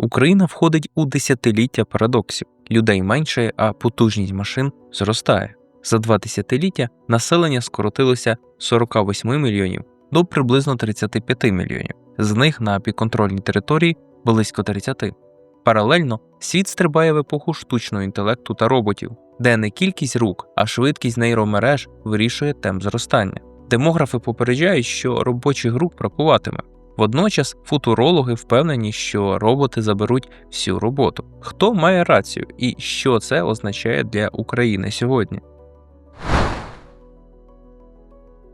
Україна входить у десятиліття парадоксів. Людей меншає, а потужність машин зростає. За два десятиліття населення скоротилося з 48 мільйонів до приблизно 35 мільйонів. З них на підконтрольній території близько 30. Паралельно світ стрибає в епоху штучного інтелекту та роботів, де не кількість рук, а швидкість нейромереж вирішує темп зростання. Демографи попереджають, що робочих рук бракуватиме. Водночас футурологи впевнені, що роботи заберуть всю роботу. Хто має рацію і що це означає для України сьогодні?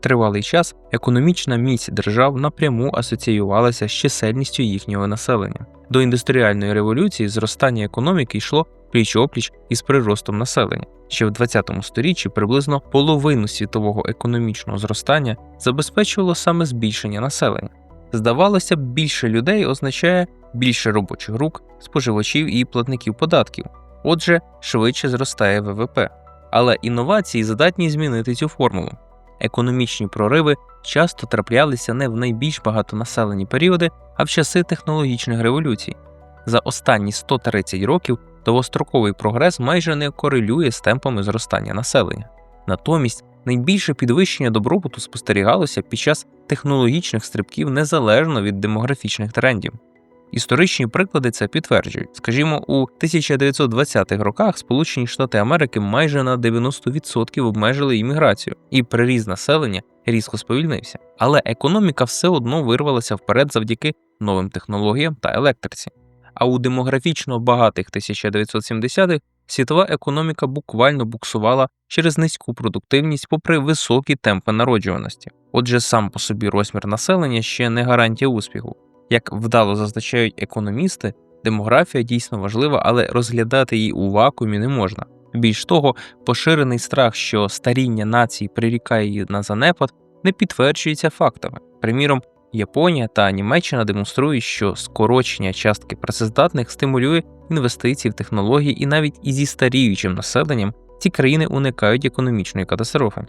Тривалий час економічна міць держав напряму асоціювалася з чисельністю їхнього населення. До індустріальної революції зростання економіки йшло пліч-опліч із приростом населення. Ще в 20 сторіччі приблизно половину світового економічного зростання забезпечувало саме збільшення населення. Здавалося б, більше людей означає більше робочих рук, споживачів і платників податків. Отже, швидше зростає ВВП. Але інновації здатні змінити цю формулу. Економічні прориви часто траплялися не в найбільш багатонаселені періоди, а в часи технологічних революцій. За останні 130 років довгостроковий прогрес майже не корелює з темпами зростання населення. Натомість найбільше підвищення добробуту спостерігалося під час технологічних стрибків незалежно від демографічних трендів. Історичні приклади це підтверджують. Скажімо, у 1920-х роках Сполучені Штати Америки майже на 90% обмежили імміграцію, і приріст населення різко сповільнився. Але економіка все одно вирвалася вперед завдяки новим технологіям та електриці. А у демографічно багатих 1970-х світова економіка буквально буксувала через низьку продуктивність попри високі темпи народжуваності. Отже, сам по собі розмір населення ще не гарантія успіху. Як вдало зазначають економісти, демографія дійсно важлива, але розглядати її у вакуумі не можна. Більш того, поширений страх, що старіння нації прирікає її на занепад, не підтверджується фактами. Приміром, Японія та Німеччина демонструють, що скорочення частки працездатних стимулює інвестиції в технології, і навіть і зі старіючим населенням ці країни уникають економічної катастрофи.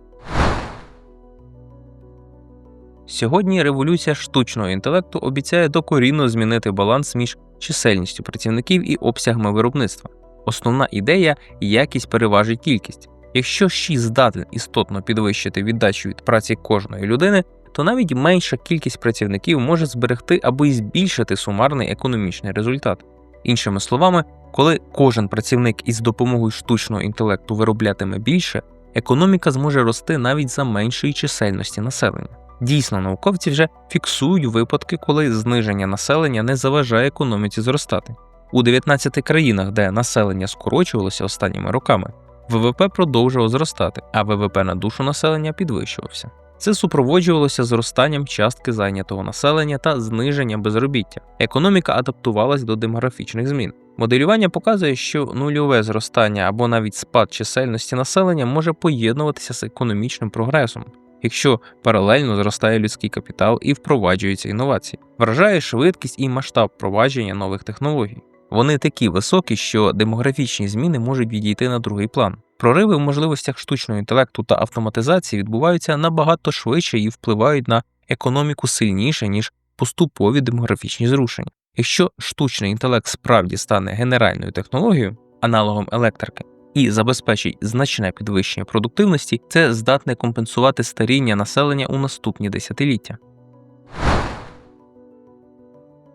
Сьогодні революція штучного інтелекту обіцяє докорінно змінити баланс між чисельністю працівників і обсягами виробництва. Основна ідея якість переважить кількість. Якщо щось здатен істотно підвищити віддачу від праці кожної людини, то навіть менша кількість працівників може зберегти або й збільшити сумарний економічний результат. Іншими словами, коли кожен працівник із допомогою штучного інтелекту вироблятиме більше, економіка зможе рости навіть за меншої чисельності населення. Дійсно, науковці вже фіксують випадки, коли зниження населення не заважає економіці зростати. У 19 країнах, де населення скорочувалося останніми роками, ВВП продовжував зростати, а ВВП на душу населення підвищувався. Це супроводжувалося зростанням частки зайнятого населення та зниженням безробіття. Економіка адаптувалась до демографічних змін. Моделювання показує, що нульове зростання або навіть спад чисельності населення може поєднуватися з економічним прогресом, якщо паралельно зростає людський капітал і впроваджуються інновації. Вражає швидкість і масштаб впровадження нових технологій. Вони такі високі, що демографічні зміни можуть відійти на другий план. Прориви в можливостях штучного інтелекту та автоматизації відбуваються набагато швидше і впливають на економіку сильніше, ніж поступові демографічні зрушення. Якщо штучний інтелект справді стане генеральною технологією, аналогом електрики, і забезпечить значне підвищення продуктивності, це здатне компенсувати старіння населення у наступні десятиліття.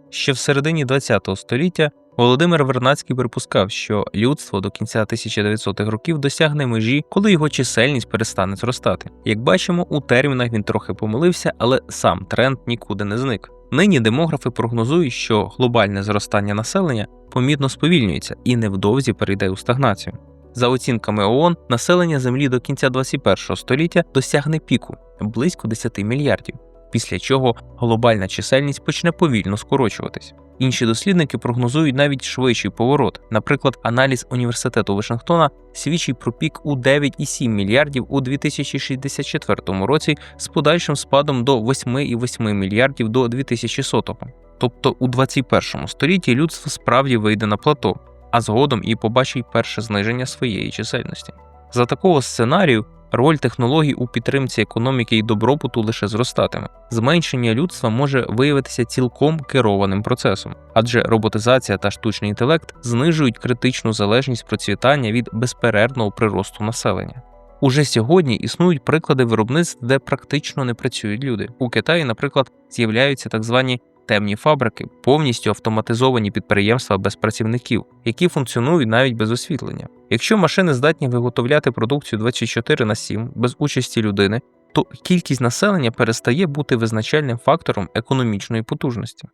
Ще в середині ХХ століття Володимир Вернацький припускав, що людство до кінця 1900-х років досягне межі, коли його чисельність перестане зростати. Як бачимо, у термінах він трохи помилився, але сам тренд нікуди не зник. Нині демографи прогнозують, що глобальне зростання населення помітно сповільнюється і невдовзі перейде у стагнацію. За оцінками ООН, населення Землі до кінця 21 століття досягне піку близько 10 мільярдів, після чого глобальна чисельність почне повільно скорочуватись. Інші дослідники прогнозують навіть швидший поворот. Наприклад, аналіз університету Вашингтона свідчить про пік у 9,7 мільярдів у 2064 році з подальшим спадом до 8,8 мільярдів до 2100. Тобто у 21 столітті людство справді вийде на плато, а згодом і побачить перше зниження своєї чисельності. За такого сценарію роль технологій у підтримці економіки і добробуту лише зростатиме. Зменшення людства може виявитися цілком керованим процесом, адже роботизація та штучний інтелект знижують критичну залежність процвітання від безперервного приросту населення. Уже сьогодні існують приклади виробництв, де практично не працюють люди. У Китаї, наприклад, з'являються так звані темні фабрики, повністю автоматизовані підприємства без працівників, які функціонують навіть без освітлення. Якщо машини здатні виготовляти продукцію 24 на 7 без участі людини, то кількість населення перестає бути визначальним фактором економічної потужності.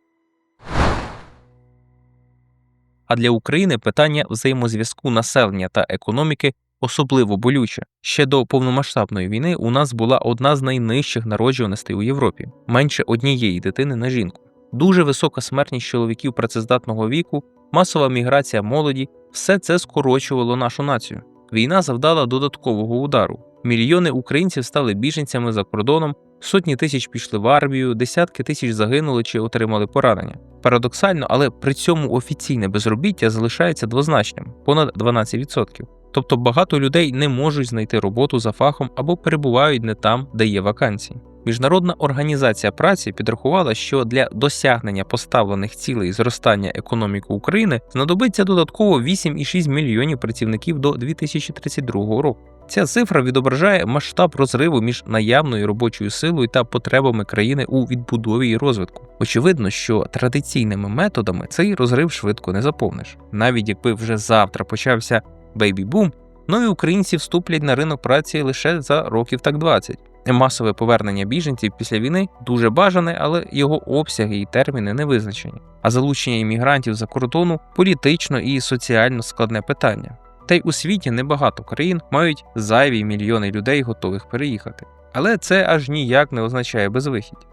А для України питання взаємозв'язку населення та економіки особливо болюче. Ще до повномасштабної війни у нас була одна з найнижчих народжуваностей у Європі менше однієї дитини на жінку. Дуже висока смертність чоловіків працездатного віку, масова міграція молоді все це скорочувало нашу націю. Війна завдала додаткового удару. Мільйони українців стали біженцями за кордоном, сотні тисяч пішли в армію, десятки тисяч загинули чи отримали поранення. Парадоксально, але при цьому офіційне безробіття залишається двозначним понад 12%. Тобто багато людей не можуть знайти роботу за фахом або перебувають не там, де є вакансії. Міжнародна організація праці підрахувала, що для досягнення поставлених цілей зростання економіки України знадобиться додатково 8,6 мільйонів працівників до 2032 року. Ця цифра відображає масштаб розриву між наявною робочою силою та потребами країни у відбудові і розвитку. Очевидно, що традиційними методами цей розрив швидко не заповниш. Навіть якби вже завтра почався бейбі-бум, нові українці вступлять на ринок праці лише за років так 20. Масове повернення біженців після війни дуже бажане, але його обсяги і терміни не визначені. А залучення іммігрантів за кордону політично і соціально складне питання. Та й у світі небагато країн мають зайві мільйони людей, готових переїхати. Але це аж ніяк не означає безвихідь.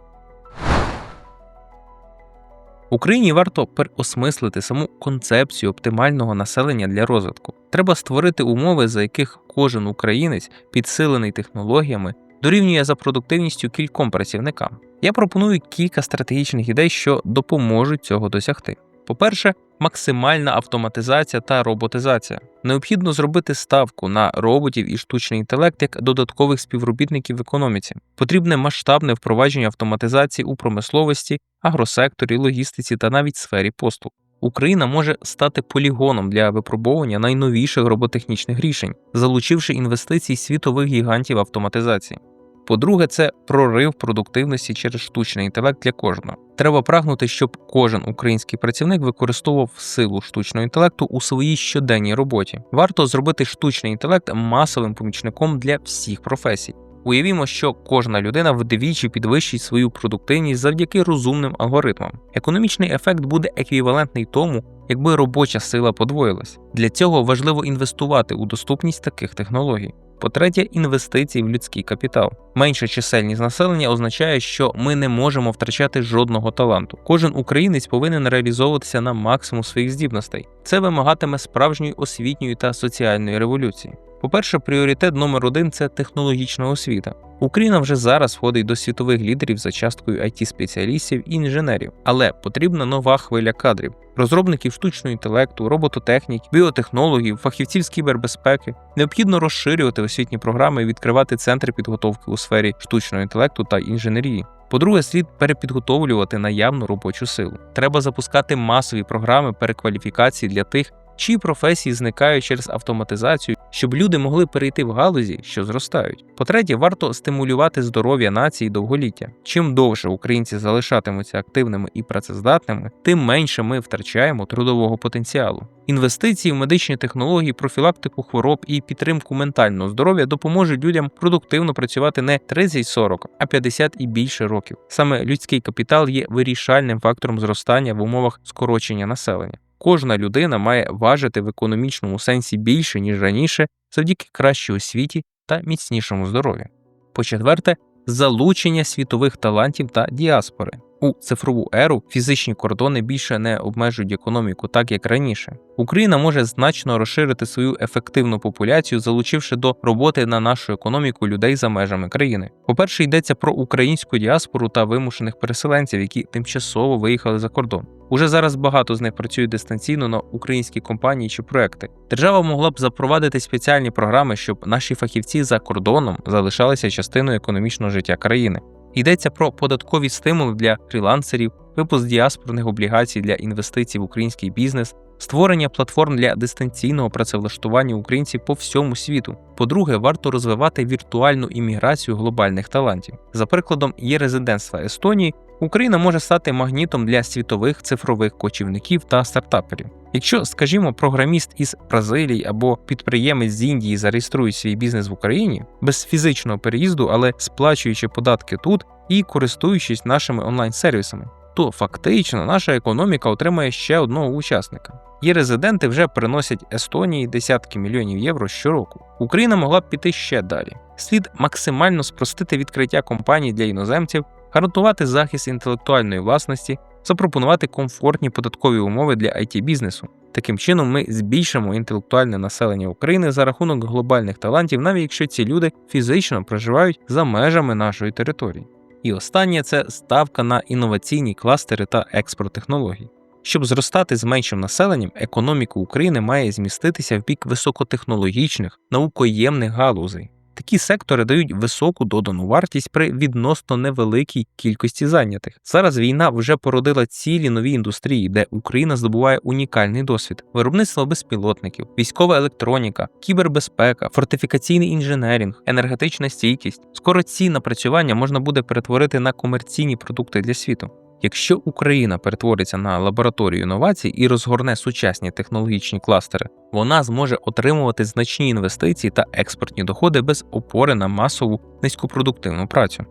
Україні варто переосмислити саму концепцію оптимального населення для розвитку. Треба створити умови, за яких кожен українець, підсилений технологіями, дорівнює за продуктивністю кільком працівникам. Я пропоную кілька стратегічних ідей, що допоможуть цього досягти. По-перше, максимальна автоматизація та роботизація. Необхідно зробити ставку на роботів і штучний інтелект як додаткових співробітників в економіці. Потрібне масштабне впровадження автоматизації у промисловості, агросекторі, логістиці та навіть сфері послуг. Україна може стати полігоном для випробовування найновіших роботехнічних рішень, залучивши інвестицій світових гігантів автоматизації. По-друге, це прорив продуктивності через штучний інтелект для кожного. Треба прагнути, щоб кожен український працівник використовував силу штучного інтелекту у своїй щоденній роботі. Варто зробити штучний інтелект масовим помічником для всіх професій. Уявімо, що кожна людина вдвічі підвищить свою продуктивність завдяки розумним алгоритмам. Економічний ефект буде еквівалентний тому, якби робоча сила подвоїлась. Для цього важливо інвестувати у доступність таких технологій. По-третє, інвестиції в людський капітал. Менша чисельність населення означає, що ми не можемо втрачати жодного таланту. Кожен українець повинен реалізовуватися на максимум своїх здібностей. Це вимагатиме справжньої освітньої та соціальної революції. По-перше, пріоритет номер один це технологічна освіта. Україна вже зараз входить до світових лідерів за часткою it спеціалістів і інженерів, але потрібна нова хвиля кадрів, розробників штучного інтелекту, робототехнік, біотехнологів, фахівців з кібербезпеки. Необхідно розширювати освітні програми і відкривати центри підготовки у сфері штучного інтелекту та інженерії. По-друге, слід перепідготовлювати наявну робочу силу. Треба запускати масові програми перекваліфікації для тих, чиї професії зникають через автоматизацію, щоб люди могли перейти в галузі, що зростають. По-третє, варто стимулювати здоров'я нації довголіття. Чим довше українці залишатимуться активними і працездатними, тим менше ми втрачаємо трудового потенціалу. Інвестиції в медичні технології, профілактику хвороб і підтримку ментального здоров'я допоможуть людям продуктивно працювати не 30-40, а 50 і більше років. Саме людський капітал є вирішальним фактором зростання в умовах скорочення населення. Кожна людина має важити в економічному сенсі більше, ніж раніше, завдяки кращій освіті та міцнішому здоров'ю. По-четверте, залучення світових талантів та діаспори. У цифрову еру фізичні кордони більше не обмежують економіку, так як раніше. Україна може значно розширити свою ефективну популяцію, залучивши до роботи на нашу економіку людей за межами країни. По-перше, йдеться про українську діаспору та вимушених переселенців, які тимчасово виїхали за кордон. Уже зараз багато з них працюють дистанційно на українські компанії чи проекти. Держава могла б запровадити спеціальні програми, щоб наші фахівці за кордоном залишалися частиною економічного життя країни. Йдеться про податкові стимули для фрілансерів, випуск діаспорних облігацій для інвестицій в український бізнес, створення платформ для дистанційного працевлаштування українців по всьому світу. По-друге, варто розвивати віртуальну імміграцію глобальних талантів. За прикладом є резидентства Естонії. Україна може стати магнітом для світових цифрових кочівників та стартаперів. Якщо, скажімо, програміст із Бразилії або підприємець з Індії зареєструють свій бізнес в Україні без фізичного переїзду, але сплачуючи податки тут і користуючись нашими онлайн-сервісами, то фактично наша економіка отримає ще одного учасника. Є резиденти вже приносять Естонії десятки мільйонів євро щороку. Україна могла б піти ще далі. Слід максимально спростити відкриття компаній для іноземців, гарантувати захист інтелектуальної власності, запропонувати комфортні податкові умови для it бізнесу. Таким чином, ми збільшимо інтелектуальне населення України за рахунок глобальних талантів, навіть якщо ці люди фізично проживають за межами нашої території. І останнє це ставка на інноваційні кластери та експорт технологій. Щоб зростати з меншим населенням, економіка України має зміститися в бік високотехнологічних, наукоємних галузей. Такі сектори дають високу додану вартість при відносно невеликій кількості зайнятих. Зараз війна вже породила цілі нові індустрії, де Україна здобуває унікальний досвід: виробництво безпілотників, військова електроніка, кібербезпека, фортифікаційний інженерінг, енергетична стійкість. Скоро ці напрацювання можна буде перетворити на комерційні продукти для світу. Якщо Україна перетвориться на лабораторію інновацій і розгорне сучасні технологічні кластери, вона зможе отримувати значні інвестиції та експортні доходи без опори на масову низькопродуктивну працю.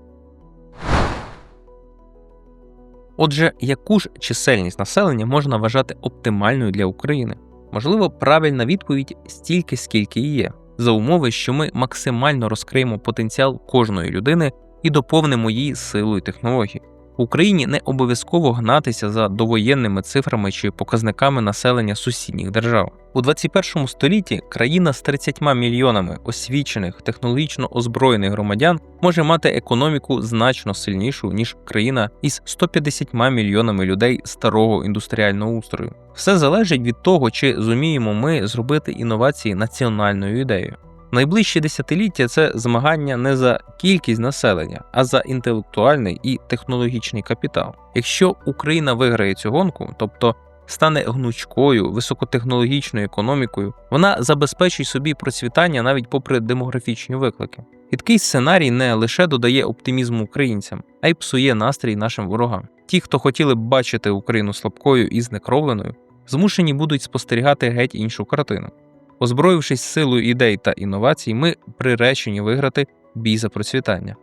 Отже, яку ж чисельність населення можна вважати оптимальною для України? Можливо, правильна відповідь стільки, скільки є, за умови, що ми максимально розкриємо потенціал кожної людини і доповнимо її силою технологій. Україні не обов'язково гнатися за довоєнними цифрами чи показниками населення сусідніх держав. У 21 столітті країна з 30 мільйонами освічених, технологічно озброєних громадян може мати економіку значно сильнішу ніж країна із 150 мільйонами людей старого індустріального устрою. Все залежить від того, чи зуміємо ми зробити інновації національною ідеєю. Найближчі десятиліття це змагання не за кількість населення, а за інтелектуальний і технологічний капітал. Якщо Україна виграє цю гонку, тобто стане гнучкою, високотехнологічною економікою, вона забезпечить собі процвітання навіть попри демографічні виклики. І такий сценарій не лише додає оптимізму українцям, а й псує настрій нашим ворогам. Ті, хто хотіли б бачити Україну слабкою і знекровленою, змушені будуть спостерігати геть іншу картину. Озброївшись силою ідей та інновацій, ми приречені виграти бій за процвітання.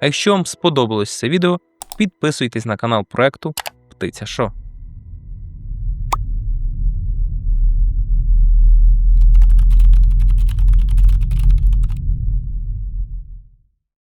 А якщо вам сподобалось це відео, підписуйтесь на канал проекту Птиця Шо.